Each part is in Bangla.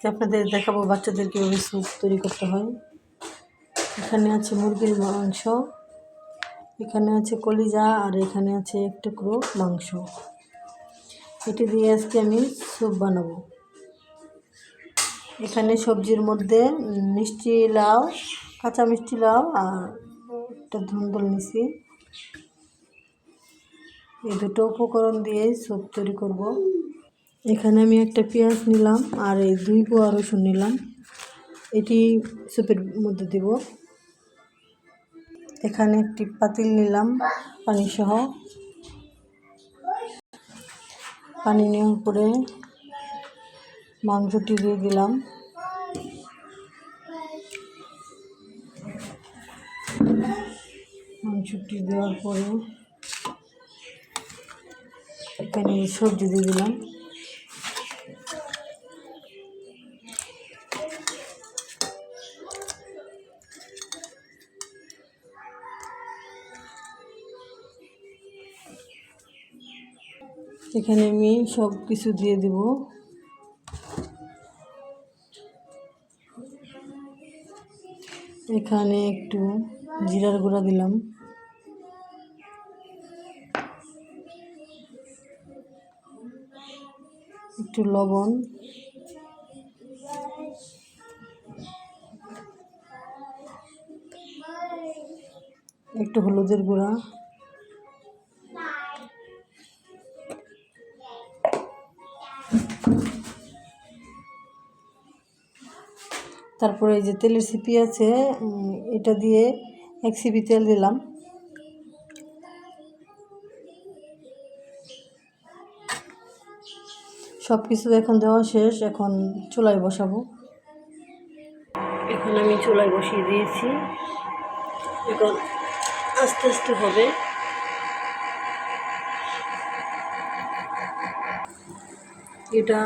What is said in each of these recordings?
আজকে আপনাদের দেখাবো বাচ্চাদের কীভাবে স্যুপ তৈরি করতে হয়। এখানে আছে মুরগির মাংস, এখানে আছে কলিজা, আর এখানে আছে এক টুকরো মাংস। এটি দিয়ে আজকে আমি স্যুপ বানাবো। এখানে সবজির মধ্যে মিষ্টি লাউ, কাঁচা মিষ্টি লাউ, আর একটা ধুন্দল নিছি। এই দুটো উপকরণ দিয়ে স্যুপ তৈরি করব। এখানে আমি একটা পেঁয়াজ নিলাম আর এই দুই কোয়া রসুন নিলাম। এটি স্যুপের মধ্যে দেব। এখানে একটি পাতিল নিলাম পানি সহ পানি নেওয়ার পরে মাংসটি দিয়ে দিলাম। মাংসটি দেওয়ার পরে এখানে সবজি দিয়ে দিলাম। এখানে আমি সব কিছু দিয়ে দেব। এখানে একটু জিরার গুঁড়া দিলাম। একটু লবণ। একটু হলুদের গুঁড়া। তারপরে এই যে তেলের সিপি আছে এটা দিয়ে এক সিপি তেল দিলাম। সব কিছু এখন দেওয়া শেষ, এখন চুলায় বসাবো। এখন আমি চুলায় বসিয়ে দিয়েছি। এখন আস্তে আস্তে হবে। এটা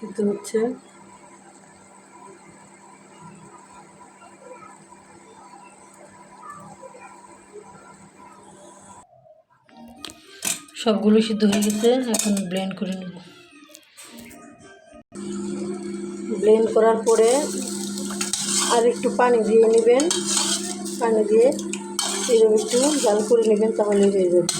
সিদ্ধ হচ্ছে। সবগুলো সিদ্ধ হয়ে গেছে, এখন ব্লেন্ড করে নেব। ব্লেন্ড করার পরে আর একটু পানি দিয়ে নেবেন। পানি দিয়ে এরকম একটু জাল করে নেবেন তাহলে হয়ে যাবে।